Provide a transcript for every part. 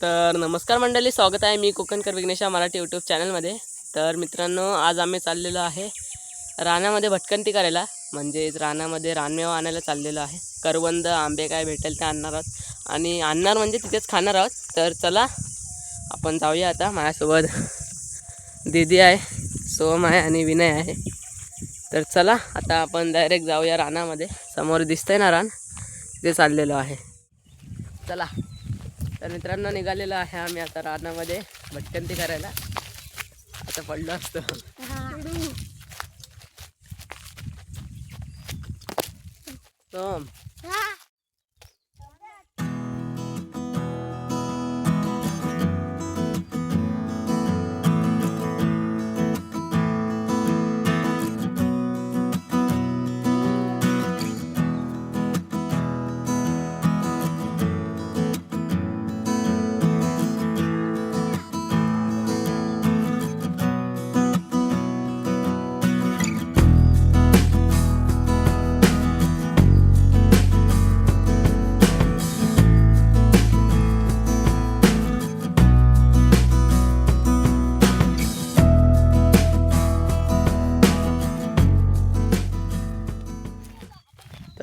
तर नमस्कार मंडळी स्वागत आहे मी कोकणकर विघ्नेशा मराठी यूट्यूब चॅनलमध्ये तर मित्रांनो आज आम्ही चाललेलो आहे रानामध्ये भटकंती करायला. म्हणजेच रानामध्ये रानमेवा आणायला चाललेलो आहे. करवंद आंबे काय भेटेल ते आणणार आहोत. आणि आणणार म्हणजे तिथेच खाणार आहोत. तर चला आपण जाऊया आता माझ्यासोबत. दीदी आहे सोम आहे आणि विनय आहे. तर चला आता आपण डायरेक्ट जाऊया रानामध्ये. समोर दिसतंय ना रान? तिथे चाललेलो आहे. चला. तर मित्रांनो निघालेलो आहे आम्ही आता रानामध्ये भटकंती करायला. आता पडलो असतो. सोम.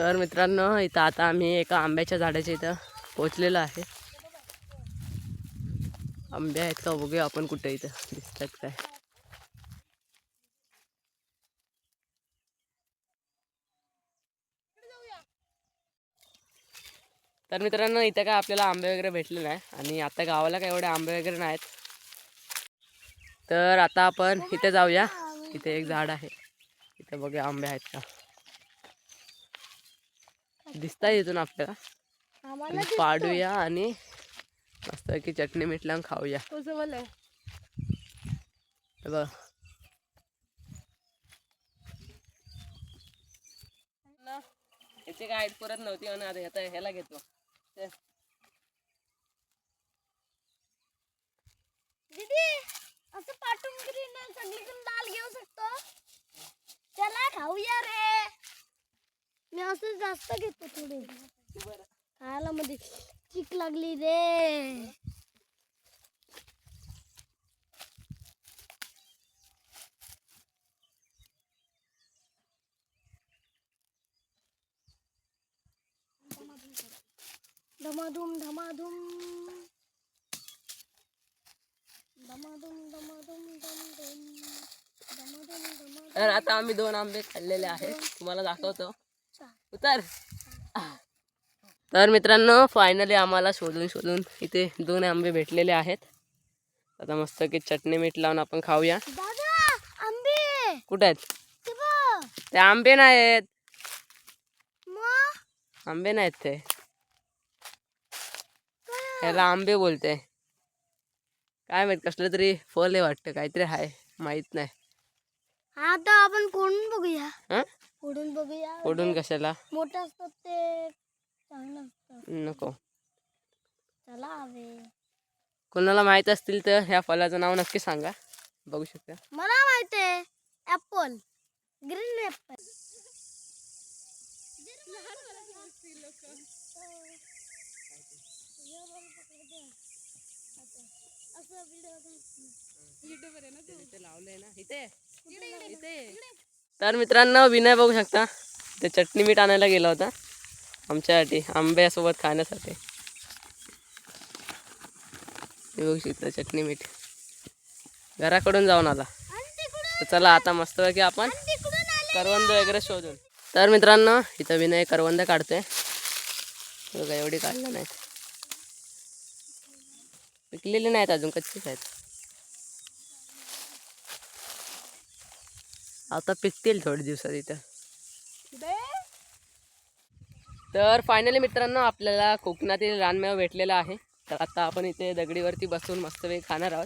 तर मित्रांनो इथं आता आम्ही एका आंब्याच्या झाडाच्या इथं पोचलेलो आहे. आंबे आहेत का बघूया आपण कुठे इथं दिसतात काय. तर मित्रांनो इथं काय आपल्याला आंबे वगैरे भेटले नाही आणि आता गावाला काय एवढे आंबे वगैरे नाहीत. तर आता आपण इथे जाऊया. इथे एक झाड आहे. इथे बघूया आंबे आहेत का. दिसताय इथून आपल्याला. आम्हाला पाडूया आणि मस्त की चटणी मीठ लावून खाऊया. हे बघ. याची काय परत नव्हती आणि आता ह्याचा ह्याला घेतो. ते. दीदी असं पाठवून डाल घेऊ शकतो? चला खाऊया रे. मी असं जास्त घेतो थोडे. खायला मध्ये चिक लागली रे. धमाधूम धमाधूम. धमाधूम धमाधूम धमधम. धमाधूम धमाधम. तर आता आम्ही दोन आंबे खाल्लेले आहेत. तुम्हाला दाखवतो. उतर. तर मित्रांनो फायनली आम्हाला शोधून शोधून इथे दोन आंबे भेटलेले आहेत. आता मस्त की चटणी मीठ लावून आपण खाऊया. आंबे. कुठे आहेत? ते आंबे नाही आहेत मग? आंबे नाहीत ते? ह्याला आंबे बोलते. काय माहीत कसलं तरी फल आहे वाटतं. काहीतरी आहे माहीत नाही. आता आपण कोणून बघूया? हं? फोडून बघूया. ओढून कशाला? मोठं असतात ते चांगलं असतं. नको. चला हवे कोणाला माहीत असतील तर ह्या फलाचं नाव नक्की सांगा. बघू शकता. मला माहिती आहे ऍपल ग्रीन ऍपल तर मित्रांनो विनय बघू शकता ते चटणी मीठ आणायला गेला होता. आमच्यासाठी आंब्यासोबत खाण्यासाठी. बघू शकता चटणी मीठ. घराकडून जाऊन आला. तर चला आता मस्त की आपण करवंद वगैरे शोधून. तर मित्रांनो इथं विनय करवंद काढतोय. बघा एवढी काढलं नाहीत. पिकलेली नाहीत अजून कच्चीच आहेत. आता पिकतील थोड्या दिवसात इथं. तर फायनली मित्रांनो आपल्याला कोकणातील रानमेवा भेटलेला आहे. तर आता आपण इथे दगडीवरती बसून मस्त वेळ खाणार आहोत.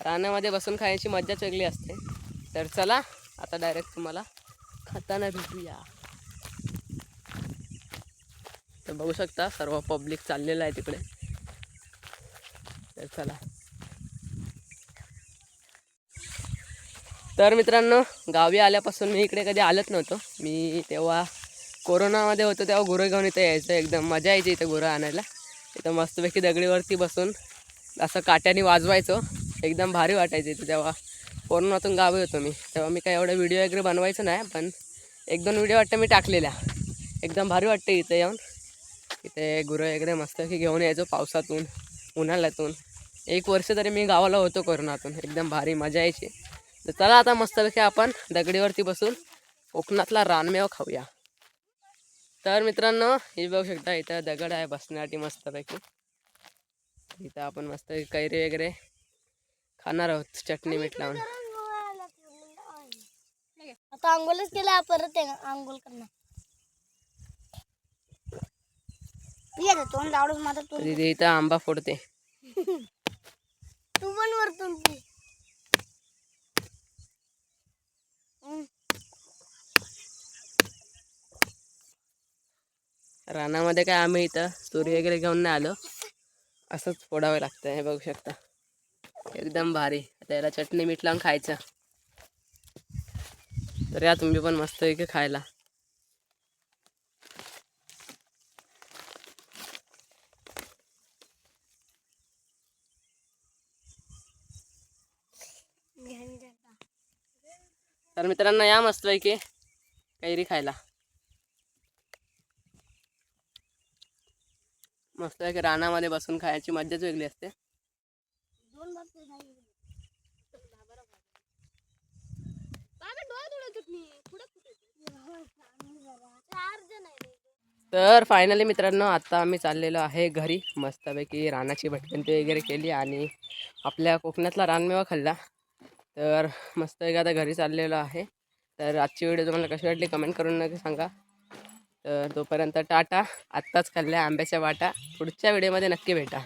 रानामध्ये बसून खाण्याची मज्जाच वेगळी असते. तर चला आता डायरेक्ट तुम्हाला खाताना भेटूया. तर बघू शकता सर्व पब्लिक चाललेलं आहे तिकडे. तर चला. तर मित्रांनो गावी आल्यापासून मी इकडे कधी आलत नव्हतो. मी तेव्हा कोरोनामध्ये होतो तेव्हा गुरं घेऊन इथं यायचं. एकदम मजा यायची इथं गुरं आणायला. इथं मस्तपैकी दगडीवरती बसून असं काट्याने वाजवायचो. एकदम भारी वाटायचं इथं तेव्हा. कोरोनातून गावी होतो मी. तेव्हा मी काय एवढं व्हिडिओ वगैरे बनवायचो नाही पण एक दोन व्हिडिओ वाटतं मी टाकलेल्या. एकदम भारी वाटते इथे येऊन. इथे गुरं वगैरे मस्त की घेऊन यायचो पावसातून उन्हाळ्यातून. एक वर्ष तरी मी गावाला होतो कोरोनातून. एकदम भारी मजा यायची. तर चला आता मस्तपैकी आपण दगडीवरती बसून कोकणातला रानमेवा खाऊया. तर मित्रांनो हे बघू शकता इथं दगड आहे बसण्यासाठी मस्तपैकी. इथं आपण मस्त कैरी वगैरे खाणार आहोत चटणी मीठ लावून. आता आंघोळच केला परत आंघोळ करणार. तोंड लावडून माझं इथं आंबा फोडते. तू पण वरतून रानामध्ये काय आम्ही इथं तुरी वगैरे घेऊन नाही आलो. असंच फोडावं लागतं हे बघू शकता. एकदम भारी. आता याला चटणी मीठ लावून खायचं. तर या तुम्ही पण मस्त इथे खायला घेऊन जा आता. तर मित्रांनो या मस्त पैकी कैरी खायला. मस्त पैकी रानामध्ये बसून खायची मज्जाच वेगळी असते. आहे. तर फायनली मित्रांनो आता आम्ही चाललेलो आहे घरी. मस्तपैकी रानाची भटकंती वगैरे केली आणि आपल्या कोकणातला रानमेवा खाल्ला. तर मस्त एक आता घरी चाललेलो आहे. तर आजची व्हिडिओ तुम्हाला कशी वाटली कमेंट करून नक्की सांगा. तर तोपर्यंत टाटा. आत्ताच खाल्ल्या आंब्याच्या वाटा. पुढच्या व्हिडिओमध्ये नक्की भेटा.